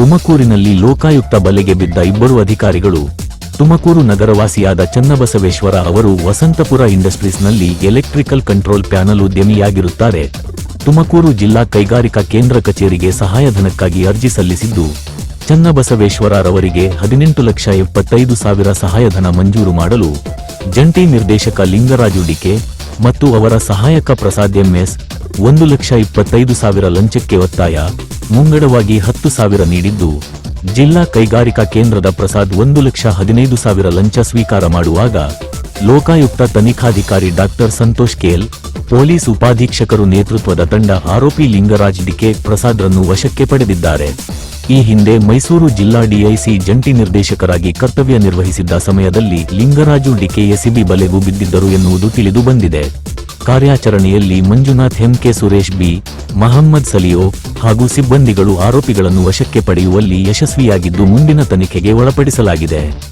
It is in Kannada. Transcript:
ತುಮಕೂರಿನಲ್ಲಿ ಲೋಕಾಯುಕ್ತ ಬಲೆಗೆ ಬಿದ್ದ ಇಬ್ಬರು ಅಧಿಕಾರಿಗಳು, ತುಮಕೂರು ನಗರವಾಸಿಯಾದ ಚನ್ನಬಸವೇಶ್ವರ ಅವರು ವಸಂತಪುರ ಇಂಡಸ್ಟ್ರೀಸ್ನಲ್ಲಿ ಎಲೆಕ್ಟ್ರಿಕಲ್ ಕಂಟ್ರೋಲ್ ಪ್ಯಾನಲ್ ಉದ್ಯಮಿಯಾಗಿರುತ್ತಾರೆ. ತುಮಕೂರು ಜಿಲ್ಲಾ ಕೈಗಾರಿಕಾ ಕೇಂದ್ರ ಕಚೇರಿಗೆ ಸಹಾಯಧನಕ್ಕಾಗಿ ಅರ್ಜಿ ಸಲ್ಲಿಸಿದ್ದು, ಚನ್ನಬಸವೇಶ್ವರರವರಿಗೆ ಹದಿನೆಂಟು ಲಕ್ಷ ಎಪ್ಪತ್ತೈದು ಸಾವಿರ ಸಹಾಯಧನ ಮಂಜೂರು ಮಾಡಲು ಜಂಟಿ ನಿರ್ದೇಶಕ ಲಿಂಗರಾಜು ಡಿಕೆ ಮತ್ತು ಅವರ ಸಹಾಯಕ ಪ್ರಸಾದ್ ಎಂಎಸ್ ಒಂದು ಲಕ್ಷ ಇಪ್ಪತ್ತೈದು ಸಾವಿರ ಲಂಚಕ್ಕೆ ಒತ್ತಾಯ. ಮುಂಗಡವಾಗಿ ಹತ್ತು ಸಾವಿರ ನೀಡಿದ್ದು. ಜಿಲ್ಲಾ ಕೈಗಾರಿಕಾ ಕೇಂದ್ರದ ಪ್ರಸಾದ್ ಒಂದು ಲಕ್ಷ ಹದಿನೈದು ಸಾವಿರ ಲಂಚ ಸ್ವೀಕಾರ ಮಾಡುವಾಗ, ಲೋಕಾಯುಕ್ತ ತನಿಖಾಧಿಕಾರಿ ಡಾಕ್ಟರ್ ಸಂತೋಷ್ ಕೇಲ್, ಪೊಲೀಸ್ ಉಪಾಧೀಕ್ಷಕರು ನೇತೃತ್ವದ ತಂಡ ಆರೋಪಿ ಲಿಂಗರಾಜ್ ಡಿಕೆ ಪ್ರಸಾದ್ರನ್ನು ವಶಕ್ಕೆ ಪಡೆದಿದ್ದಾರೆ. ಈ ಹಿಂದೆ ಮೈಸೂರು ಜಿಲ್ಲಾ ಡಿಐಸಿ ಜಂಟಿ ನಿರ್ದೇಶಕರಾಗಿ ಕರ್ತವ್ಯ ನಿರ್ವಹಿಸಿದ್ದ ಸಮಯದಲ್ಲಿ ಲಿಂಗರಾಜು ಡಿಕೆ ಎಸಿಬಿ ಬಲೆಗೂ ಬಿದ್ದಿದ್ದರು ಎನ್ನುವುದು ತಿಳಿದು ಬಂದಿದೆ. ಕಾರ್ಯಾಚರಣೆಯಲ್ಲಿ ಮಂಜುನಾಥ್, ಎಂಕೆ ಸುರೇಶ್ ಬಿ, ಮಹಮ್ಮದ್ ಸಲಿಯೋ ಹಾಗೂ ಸಿಬ್ಬಂದಿಗಳು ಆರೋಪಿಗಳನ್ನು ವಶಕ್ಕೆ ಪಡೆಯುವಲ್ಲಿ ಯಶಸ್ವಿಯಾಗಿದ್ದು ಮುಂದಿನ ತನಿಖೆಗೆ ಒಳಪಡಿಸಲಾಗಿದೆ.